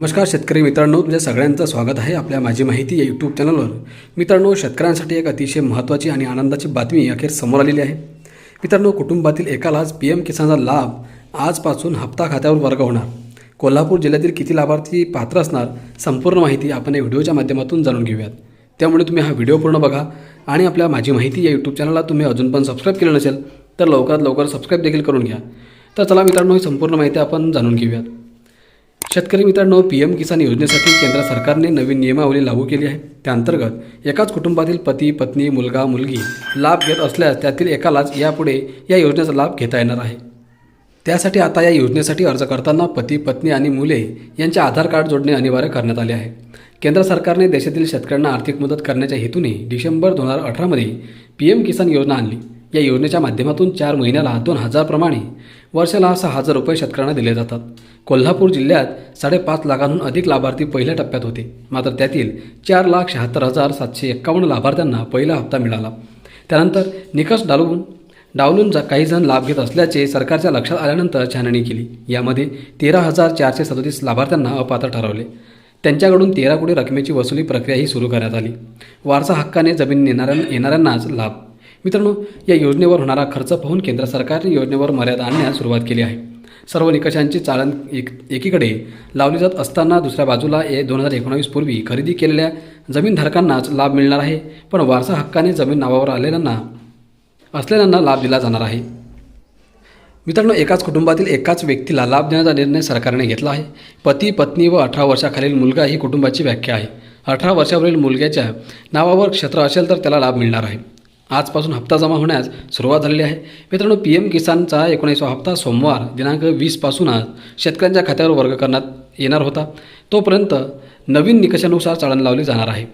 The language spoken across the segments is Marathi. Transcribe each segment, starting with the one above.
नमस्कार शेतकरी मित्रांनो तुमच्या सगळ्यांचं स्वागत आहे आपल्या माझी माहिती या यूट्यूब चॅनलवर मित्रांनो शेतकऱ्यांसाठी एक अतिशय महत्त्वाची आणि आनंदाची बातमी अखेर समोर आलेली आहे. मित्रांनो कुटुंबातील एकालाच पी एम किसानचा लाभ आजपासून हप्ता खात्यावर वर्ग होणार. कोल्हापूर जिल्ह्यातील किती लाभार्थी पात्र असणार संपूर्ण माहिती आपण या व्हिडिओच्या माध्यमातून जाणून घेऊयात. त्यामुळे तुम्ही हा व्हिडिओ पूर्ण बघा आणि आपल्या माझी माहिती या यूट्यूब चॅनलला तुम्ही अजून पण सबस्क्राईब केलं नसेल तर लवकरात लवकर सबस्क्राईब देखील करून घ्या. तर चला मित्रांनो ही संपूर्ण माहिती आपण जाणून घेऊयात. शेतकरी मित्रांनो पी एम किसान योजनेसाठी केंद्र सरकारने नवीन नियमावली लागू केली आहे. त्याअंतर्गत एकाच कुटुंबातील पती पत्नी मुलगा मुलगी लाभ घेत असल्यास त्यातील एकालाच यापुढे या योजनेचा लाभ घेता येणार आहे. त्यासाठी आता या योजनेसाठी अर्ज करताना पती पत्नी आणि मुले यांचे आधार कार्ड जोडणे अनिवार्य करण्यात आले आहे. केंद्र सरकारने देशातील शेतकऱ्यांना आर्थिक मदत करण्याच्या हेतूने डिसेंबर दोन हजार अठरामध्ये पी एम किसान योजना आणली. या योजनेच्या माध्यमातून चार महिन्याला दोन हजारप्रमाणे वर्षाला सहा हजार रुपये शेतकऱ्यांना दिले जातात. कोल्हापूर जिल्ह्यात साडेपाच लाखांहून अधिक लाभार्थी पहिल्या टप्प्यात होते. मात्र त्यातील चार लाख शहात्तर हजार सातशे एक्कावन्न लाभार्थ्यांना पहिला हप्ता मिळाला. त्यानंतर निकष डालवून डावलून जा काही जण लाभ घेत असल्याचे सरकारच्या लक्षात आल्यानंतर छाननी केली. यामध्ये तेरा हजार चारशे सदोतीस लाभार्थ्यांना अपात्र ठरवले. त्यांच्याकडून तेरा कोटी रकमेची वसुली प्रक्रियाही सुरू करण्यात आली. वारसा हक्काने जमीन येणाऱ्या येणाऱ्यांनाच लाभ मित्रांनो या योजनेवर होणारा खर्च पाहून केंद्र सरकारने योजनेवर मर्यादा आणण्यास सुरुवात केली आहे. सर्व निकषांची चाळण एक एकीकडे लावली जात असताना दुसऱ्या बाजूला ए दोन हजार एकोणावीस पूर्वी खरेदी केलेल्या जमीनधारकांनाच लाभ मिळणार आहे पण वारसा हक्काने जमीन नावावर आलेल्यांना असलेल्यांना लाभ दिला जाणार आहे. मित्रांनो एकाच कुटुंबातील एकाच व्यक्तीला लाभ देण्याचा निर्णय सरकारने घेतला आहे. पती पत्नी व अठरा वर्षाखालील मुलगा ही कुटुंबाची व्याख्या आहे. अठरा वर्षावरील मुलग्याच्या नावावर क्षेत्र असेल तर त्याला लाभ मिळणार आहे. आजपासून हप्ता जमा होण्यास सुरुवात झालेली आहे. मित्रांनो पी एम किसानचा एकोणीसवा हप्ता सोमवार दिनांक वीसपासूनच शेतकऱ्यांच्या खात्यावर वर्ग करण्यात येणार होता. तोपर्यंत नवीन निकषानुसार चाळण लावली जाणार आहे.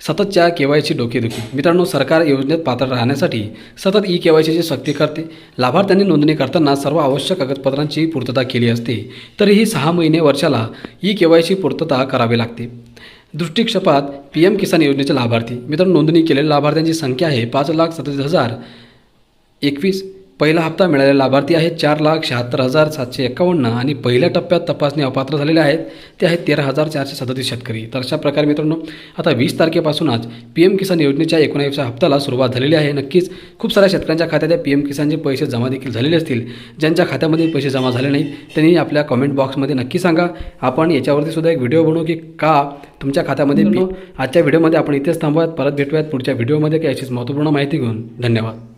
सततच्या के वाय सी डोकेदुखी. मित्रांनो सरकार योजनेत पात्र राहण्यासाठी सतत ई के वाय सीची सक्ती करते. लाभार्थ्यांनी नोंदणी करताना सर्व आवश्यक कागदपत्रांची पूर्तता केली असते. तरीही सहा महिने वर्षाला ई के वाय सी पूर्तता करावी लागते. दृष्टिक्षेपात पी एम किसान योजनेचे लाभार्थी. मित्रांनो नोंदणी केलेल्या लाभार्थ्यांची संख्या आहे पाच लाख सत्तावीस हजार एकवीस. पहिला हप्ता मिळालेले लाभार्थी आहेत चार लाख शहात्तर हजार सातशे एकावन्न आणि पहिल्या टप्प्यात तपासणी अपात्र झालेले आहेत. ते आहेत तेरा हजार चारशे सदतीस शेतकरी. तर अशा प्रकारे मित्रांनो आता वीस तारखेपासूनच पी एम किसान योजनेच्या एकोणावीसच्या हप्त्याला सुरुवात झालेली आहे. नक्कीच खूप साऱ्या शेतकऱ्यांच्या खात्यात पी एम किसानचे पैसे जमा देखील झालेले असतील. ज्यांच्या खात्यामध्ये पैसे जमा झाले नाहीत त्यांनी आपल्या कमेंट बॉक्समध्ये नक्की सांगा. आपण याच्यावरती सुद्धा एक व्हिडिओ बनवू की का तुमच्या खात्यामध्ये आजच्या व्हिडिओमध्ये आपण इथेच थांबूयात. परत भेटूयात पुढच्या व्हिडिओमध्ये काही अशीच महत्त्वपूर्ण माहिती घेऊन. धन्यवाद.